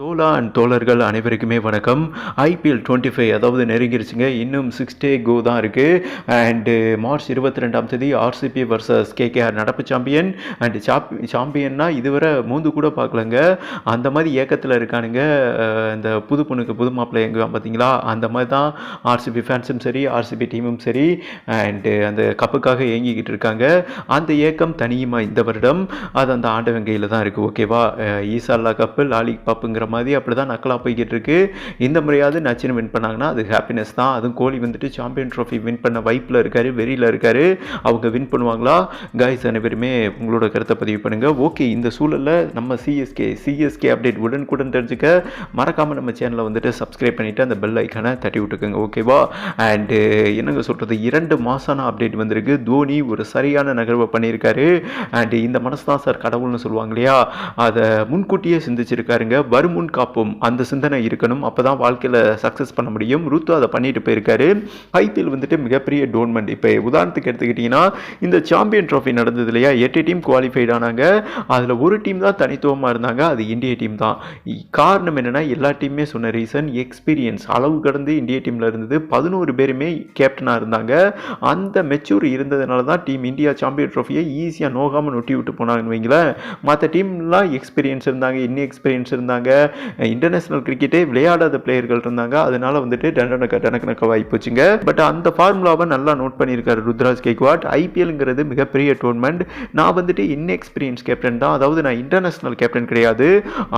தோலா and தோழர்கள் அனைவருக்குமே வணக்கம். ஐபிஎல் டுவெண்ட்டி ஃபைவ் அதாவது நெருங்கிருச்சுங்க. இன்னும் சிக்ஸ் டே கோ தான் இருக்குது அண்டு மார்ச் இருபத்தி ரெண்டாம் தேதி ஆர்சிபி வர்சஸ் கேகேஆர் நடப்பு சாம்பியன் அண்டு சாப் சாம்பியன்னா இதுவரை மூந்து கூட பார்க்கலங்க. அந்த மாதிரி ஏக்கத்தில் இருக்கானுங்க. இந்த புது பொண்ணுக்கு புது மாப்பிள்ளை எங்கே பார்த்தீங்களா அந்த மாதிரி தான் ஆர்சிபி ஃபேன்ஸும் சரி ஆர்சிபி டீமும் சரி. அண்டு அந்த கப்புக்காக ஏங்கிக்கிட்டு இருக்காங்க. அந்த ஏக்கம் தனியுமா இந்த வருடம்? அது அந்த ஆண்டவன் கையில் தான் இருக்குது ஓகேவா ஈசால்லா கப்பு லாலி கப்புங்கிற மாதிரி அப்படி தான் நக்கலாக போய்கிட்டு இருக்கு இந்த முறையாவது நச்சின்னு வின் பண்ணாங்கன்னா அது ஹாப்பினஸ் தான். அதுவும் கோலி வந்துட்டு சாம்பியன் ட்ராஃபி வின் பண்ண வைப்பில் இருக்காரு வெறியில் இருக்காரு. அவங்க வின் பண்ணுவாங்களா? காய்ஸ் அனைவருமே உங்களோட கருத்தை பதிவு பண்ணுங்க. ஓகே இந்த சூழலில் நம்ம சிஎஸ்கே சிஎஸ்கே அப்டேட் உடனுக்குடன் தெரிஞ்சுக்க. மறக்காமல் நம்ம சேனலை வந்துட்டு சப்ஸ்கிரைப் பண்ணிவிட்டு அந்த பெல் ஐக்கானை தட்டி விட்டுக்கோங்க ஓகேவா அண்டு என்னங்க சொல்கிறது இரண்டு மாசான அப்டேட் வந்திருக்கு. தோனி ஒரு சரியான நகர்வை பண்ணியிருக்காரு. அண்டு இந்த மனசு தான் சார் கடவுள்னு சொல்லுவாங்க இல்லையா? அதை முன்கூட்டியே சிந்திச்சிருக்காருங்க. முன் காப்போம். அந்த சிந்தனை இருக்கணும். அப்போ தான் வாழ்க்கையில் சக்ஸஸ் பண்ண முடியும். ருத்து அதை பண்ணிட்டு போயிருக்காரு. ஐபிஎல் வந்துட்டு மிகப்பெரிய டோர்மெண்ட் இப்போ உதாரணத்துக்கு எடுத்துக்கிட்டிங்கன்னா இந்த சாம்பியன் ட்ராஃபி நடந்தது இல்லையா? எட்டு டீம் குவாலிஃபைட் ஆனாங்க. அதில் ஒரு டீம் தான் தனித்துவமாக இருந்தாங்க. அது இந்திய டீம் தான். காரணம் என்னென்னா எல்லா டீமுமே சொன்ன ரீசன் எக்ஸ்பீரியன்ஸ் அளவு கடந்து இந்திய டீமில் இருந்தது. பதினோரு பேருமே கேப்டனாக இருந்தாங்க. அந்த மெச்சூர் இருந்ததுனால தான் டீம் இந்தியா சாம்பியன் ட்ராஃபியை ஈஸியாக நோகாமல் நொட்டி விட்டு போனாங்கன்னு வைங்களேன். மற்ற டீம்லாம் எக்ஸ்பீரியன்ஸ் இருந்தாங்க. இன்னும் எக்ஸ்பீரியன்ஸ் இருந்தாங்க. இன்டர்நேஷனல் கிரிக்கெட்டே விளையாடாத பிளேயர்கள் இருந்தாங்க. அதனால வந்துட்டு டனக்க டனக்கணக்க வாய்ப்புச்சுங்க பட் அந்த ஃபார்முலாவை நல்லா நோட் பண்ணியிருக்காரு ருத்ராஜ் கேக்வாட் ஐபிஎல்ங்கிறது மிகப்பெரிய டோர்னமெண்ட் நான் வந்துட்டு இன்எக்ஸ்பீரியன்ஸ் கேப்டன் தான். அதாவது நான் இன்டர்நேஷனல் கேப்டன் கிடையாது.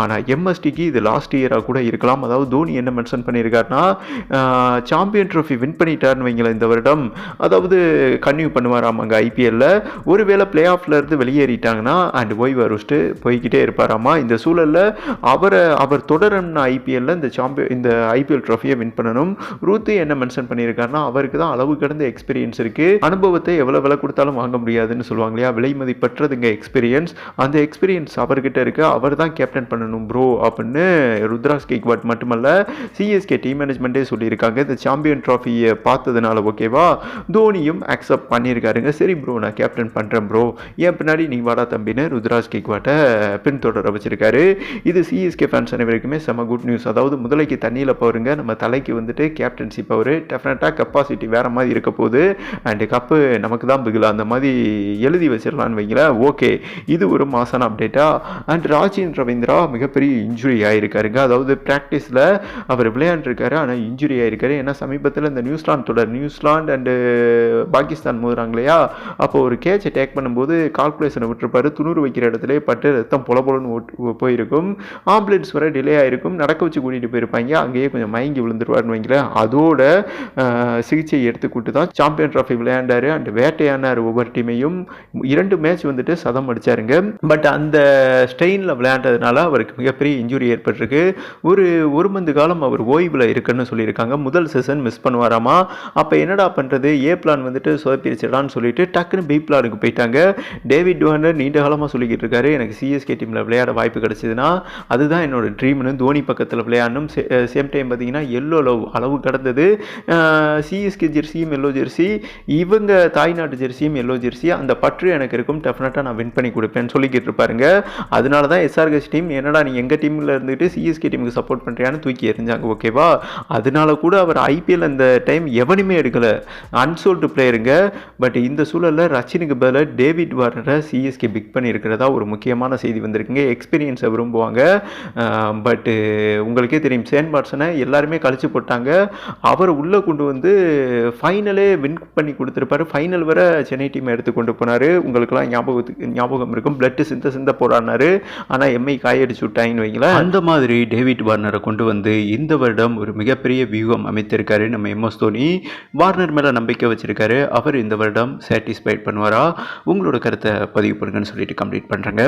ஆனால் எம்எஸ்டிக்கு இது லாஸ்ட் இயராக கூட இருக்கலாம். அதாவது தோனி என்ன மென்ஷன் பண்ணியிருக்காருன்னா சாம்பியன் ட்ரோஃபி வின் பண்ணிட்டார்னு வைங்களேன் இந்த வருடம். அதாவது கன்டினியூ பண்ணுவாராமாங்க அங்கே ஐபிஎல்ல ஒருவேளை பிளே ஆஃப்லேருந்து வெளியேறிட்டாங்கன்னா அண்ட் ஓய்வு அருஸ்ட்டு போய்கிட்டே இருப்பாராமா? இந்த சூழலில் அவரை அவர் தொடரணும்னு ஐபிஎல்ல இந்த சாம்பியன் இந்த ஐபிஎல் ட்ரோஃபியை வின் பண்ணணும். ரூத்து என்ன மென்ஷன் பண்ணியிருக்காருன்னா அவருக்கு தான் அளவு கடந்த எக்ஸ்பீரியன்ஸ் இருக்கு. அனுபவத்தை எவ்வளோ விலை கொடுத்தாலும் வாங்க முடியாதுன்னு சொல்லுவாங்க இல்லையா? விலை மதிப்பற்றதுங்க எக்ஸ்பீரியன்ஸ் அந்த எக்ஸ்பீரியன்ஸ் அவர்கிட்ட இருக்கு. அவர் தான் கேப்டன் பண்ணணும் ப்ரோ அப்படின்னு ருத்ராஸ் கேக்வாட் மட்டுமல்ல சிஎஸ்கே டீம் மேனேஜ்மெண்ட்டே சொல்லியிருக்காங்க. இந்த சாம்பியன் ட்ராஃபியை பார்த்ததுனால ஓகேவா தோனியும் அக்செப்ட் பண்ணியிருக்காருங்க. சரி ப்ரோ நான் கேப்டன் பண்ணுறேன் ப்ரோ ஏன் பின்னாடி நீ வாடா தம்பின்னு ருத்ராஜ் கேக்வாட்டை பின்தொடர வச்சிருக்காரு. இது சிஎஸ்கே ஃபேன்ஸ் அனைவருக்குமே செம குட் நியூஸ் அதாவது முதலைக்கு தண்ணியில் பாருங்க நம்ம தலைக்கு வந்துட்டு கேப்டன்சி பவர் டெஃபினட்டாக கெப்பாசிட்டி வேற மாதிரி இருக்க போகுது. அண்டு கப்பு நமக்கு தான் பிகில். அந்த மாதிரி எழுதி வச்சிடலான்னு வைங்களேன். ஓகே இது ஒரு மாசான அப்டேட்டா அண்ட் ராஜேந்திர ரவீந்திரா மிகப்பெரிய இன்ஜுரி ஆகியிருக்காருங்க அதாவது ப்ராக்டிஸில் அவர் விளையாண்டுருக்காரு. ஆனால் இன்ஜுரி ஆகிருக்காரு ஏன்னா சமீபத்தில் இந்த நியூசிலாந்து தொடர் நியூசிலாந்து அண்டு பாகிஸ்தான் மோதுறாங்க இல்லையா? அப்போ ஒரு கேட்சை டேக் பண்ணும்போது கால்குலேஷனை விட்டுருப்பாரு. துணூறு வைக்கிற இடத்துல பட்டு ரத்தம் பொல பொலன்னு போயிருக்கும். ஆம்புலன்ஸ் வர டிலே ஆயிருக்கும். நடக்க வச்சு கூட்டிகிட்டு போயிருப்பாங்க. அங்கேயே கொஞ்சம் மயங்கி விழுந்துருவார்னு வைங்களேன். அதோட சிகிச்சை எடுத்துக்கிட்டு தான் சாம்பியன் ட்ராஃபி விளையாண்டாரு. அண்ட் வேட்டையானார் ஒவ்வொரு டீமையும் இரண்டு மேட்ச் வந்துட்டு சதம் அடித்தாருங்க பட் அந்த ஸ்டெயினில் விளையாண்டதுனால அவருக்கு மிகப்பெரிய இன்ஜுரி ஏற்பட்டிருக்கு. ஒரு ஒரு மந்து காலம் அவர் ஓய்வில் இருக்குன்னு சொல்லியிருக்காங்க. முதல் செஷன் மிஸ் பண்ணுவாராமா? அப்போ என்னடா பண்ணுறது ஏ பிளான் வந்துட்டு சொதப்பிரிச்சிடலான்னு சொல்லிட்டு டக்குன்னு பி பிளானுக்கு போயிட்டாங்க. டேவிட் டுவானர் நீண்ட காலமாக சொல்லிக்கிட்டு இருக்காரு. எனக்கு சிஎஸ்கே டீமில் விளையாட வாய்ப்பு கிடச்சிதுன்னா அதுதான் என்னோட ட்ரீம்னு தோனி பக்கத்தில் விளையாடணும். சேம் டைம் பார்த்தீங்கன்னா எல்லோ லவ் அளவு கடந்தது. சிஎஸ்கே ஜெர்சியும் எல்லோ ஜெர்சி இவங்க தாய்நாட்டு ஜெர்சியும் எல்லோ ஜெர்சி அந்த பற்று எனக்கு இருக்கும். டெஃபினட்டாக நான் வின் பண்ணி கொடுப்பேன்னு சொல்லிக்கிட்டு இருப்பாருங்க அதனால தான் எஸ்ஆர்கஸ் டீம் என்னடா நீ எங்கள் டீமில் இருந்துட்டு சிஎஸ்கே டீமுக்கு சப்போர்ட் பண்ணுறியான்னு தூக்கி எறிஞ்சாங்க ஓகேவா அதனால கூட அவர் ஐபிஎல் அந்த டைம் எவனுமே எடுக்கலை. அன்சோல்டு பிளேயருங்க பட் இந்த சூழலில் ரச்சினுக்கு பதிலாக டேவிட் வார்னரை சிஎஸ்கே பிக் பண்ணியிருக்கிறதா ஒரு முக்கியமான செய்தி வந்திருக்குங்க. எக்ஸ்பீரியன்ஸை விரும்புவாங்க. பட்டு உங்களுக்கே தெரியும் சேன் வாட்சனை எல்லாருமே கழிச்சு போட்டாங்க. அவர் உள்ளே கொண்டு வந்து ஃபைனலே வின் பண்ணி கொடுத்துருப்பாரு. ஃபைனல் வரை சென்னை டீம் எடுத்து கொண்டு போனார். உங்களுக்குலாம் ஞாபகத்துக்கு ஞாபகம் இருக்கும். பிளட்டு சிந்த சிந்த போராடினாரு. ஆனால் எம்ஐ காயடிச்சு விட்டாங்கன்னு வைங்களேன். அந்த மாதிரி டேவிட் வார்னரை கொண்டு வந்து இந்த வருடம் ஒரு மிகப்பெரிய வியூகம் அமைத்திருக்காரு நம்ம எம்எஸ் தோனி. வார்னர் மேலே நம்பிக்கை வச்சிருக்காரு. அவர் இந்த வருடம் சாட்டிஸ்ஃபைட் பண்ணுவாரா? உங்களோட கருத்தை பதிவு பண்ணுங்கன்னு சொல்லிட்டு கம்ப்ளீட் பண்ணுறேங்க